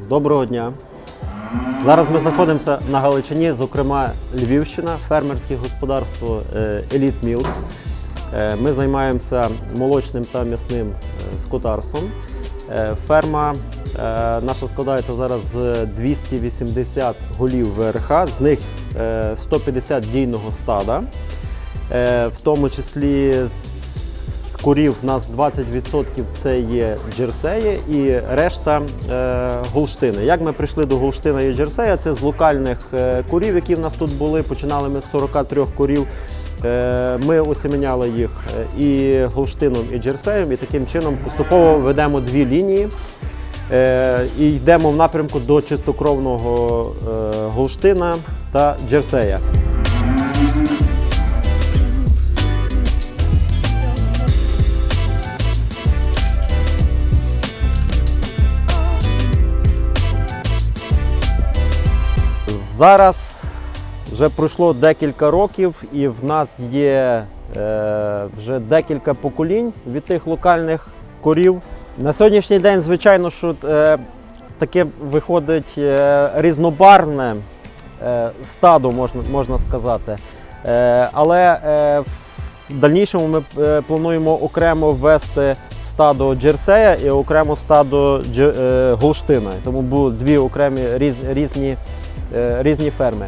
Доброго дня. Зараз ми знаходимося на Галичині, зокрема Львівщина, фермерське господарство Еліт Мілк. Е, Ми займаємося молочним та м'ясним е, скотарством. Е, Ферма наша складається зараз з 280 голів ВРХ, з них е, 150 дійного стада. В тому числі з курів в нас 20% це є джерсеї і решта е, голштини. Як ми прийшли до голштина і джерсея, це з локальних е, курів, які в нас тут були. Починали ми з 43 курів. Е, Ми осіміняли їх е, і голштином, і джерсеєм, і таким чином поступово ведемо дві лінії. І йдемо в напрямку до чистокровного голштина та джерсея. Зараз вже пройшло декілька років, і в нас є е, вже декілька поколінь від тих локальних корів. На сьогоднішній день, звичайно, що е, таке виходить е, різнобарвне е, стадо, можна, можна сказати. Е, але е, в дальнішому ми е, плануємо окремо ввести стадо джерсея і окремо стадо дже- е, голштина. Тому будуть дві окремі різ, різні, різні ферми.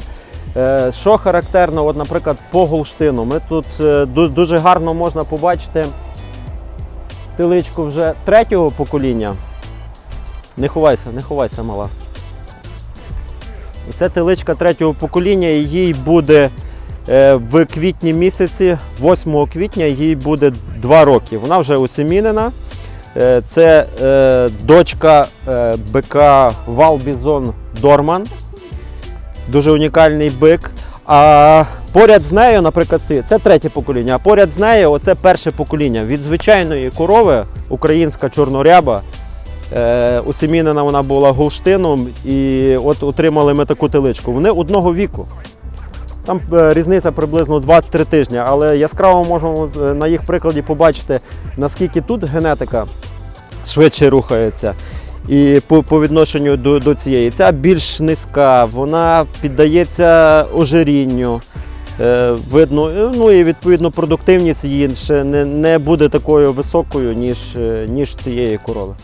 Е, Що характерно, от, наприклад, по голштину, ми тут е, дуже гарно можна побачити тиличку вже третього покоління. Не ховайся, не ховайся, мала. Це теличка третього покоління, і їй буде е, в квітні місяці, 8 квітня, їй буде 2 роки. Вона вже осімінена. Е, Це е, дочка е, бика Валбізон Дорман. Дуже унікальний бик. А поряд з нею, наприклад, стоїть це третє покоління, а поряд з нею оце перше покоління. Від звичайної корови, українська чорноряба. Е, усімінена вона була голштином, і от отримали ми таку теличку. Вони одного віку. Там е, різниця приблизно 2-3 тижні, але яскраво можемо е, на їх прикладі побачити, наскільки тут генетика швидше рухається. І по, по відношенню до, до цієї. Ця більш низька, вона піддається ожирінню. Е, видно, е, ну і відповідно продуктивність її ще не, не буде такою високою, ніж, е, ніж цієї корови.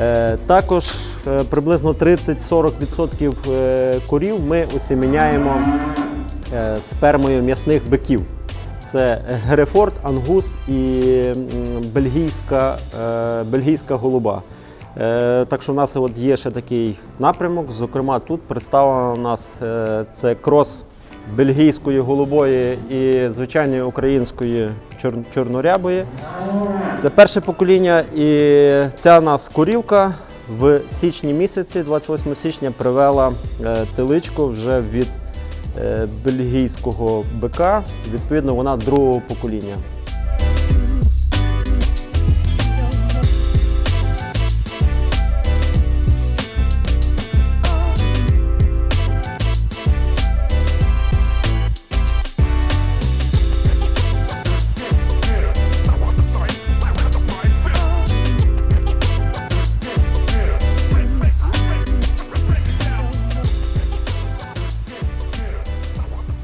Е, Також е, приблизно 30-40% е, корів ми осіміняємо е, спермою м'ясних биків. Це Герефорд, ангус і бельгійська, е, бельгійська голуба. Е, Так що в нас от є ще такий напрямок. Зокрема, тут представлено у нас е, це крос бельгійської голубої і звичайної української чор- чорнорябої. Це перше покоління, і ця нас корівка в січні місяці, 28 січня, привела е, теличку вже від бельгійського бика. Відповідно, вона другого покоління.